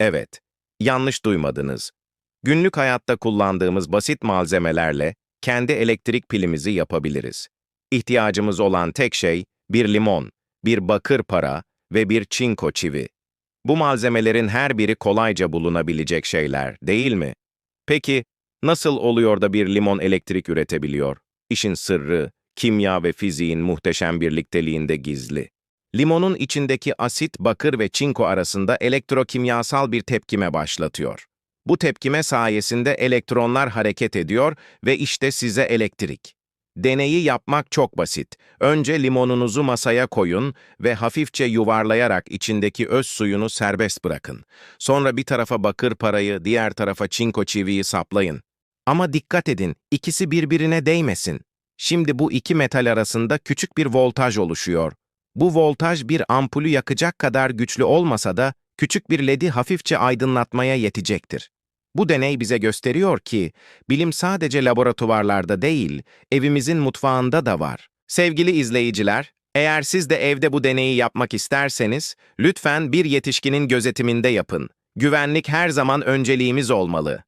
Evet, yanlış duymadınız. Günlük hayatta kullandığımız basit malzemelerle kendi elektrik pilimizi yapabiliriz. İhtiyacımız olan tek şey bir limon, bir bakır para ve bir çinko çivi. Bu malzemelerin her biri kolayca bulunabilecek şeyler, değil mi? Peki, nasıl oluyor da bir limon elektrik üretebiliyor? İşin sırrı, kimya ve fiziğin muhteşem birlikteliğinde gizli. Limonun içindeki asit, bakır ve çinko arasında elektrokimyasal bir tepkime başlatıyor. Bu tepkime sayesinde elektronlar hareket ediyor ve işte size elektrik. Deneyi yapmak çok basit. Önce limonunuzu masaya koyun ve hafifçe yuvarlayarak içindeki öz suyunu serbest bırakın. Sonra bir tarafa bakır parayı, diğer tarafa çinko çiviyi saplayın. Ama dikkat edin, ikisi birbirine değmesin. Şimdi bu iki metal arasında küçük bir voltaj oluşuyor. Bu voltaj bir ampulü yakacak kadar güçlü olmasa da küçük bir ledi hafifçe aydınlatmaya yetecektir. Bu deney bize gösteriyor ki bilim sadece laboratuvarlarda değil, evimizin mutfağında da var. Sevgili izleyiciler, eğer siz de evde bu deneyi yapmak isterseniz, lütfen bir yetişkinin gözetiminde yapın. Güvenlik her zaman önceliğimiz olmalı.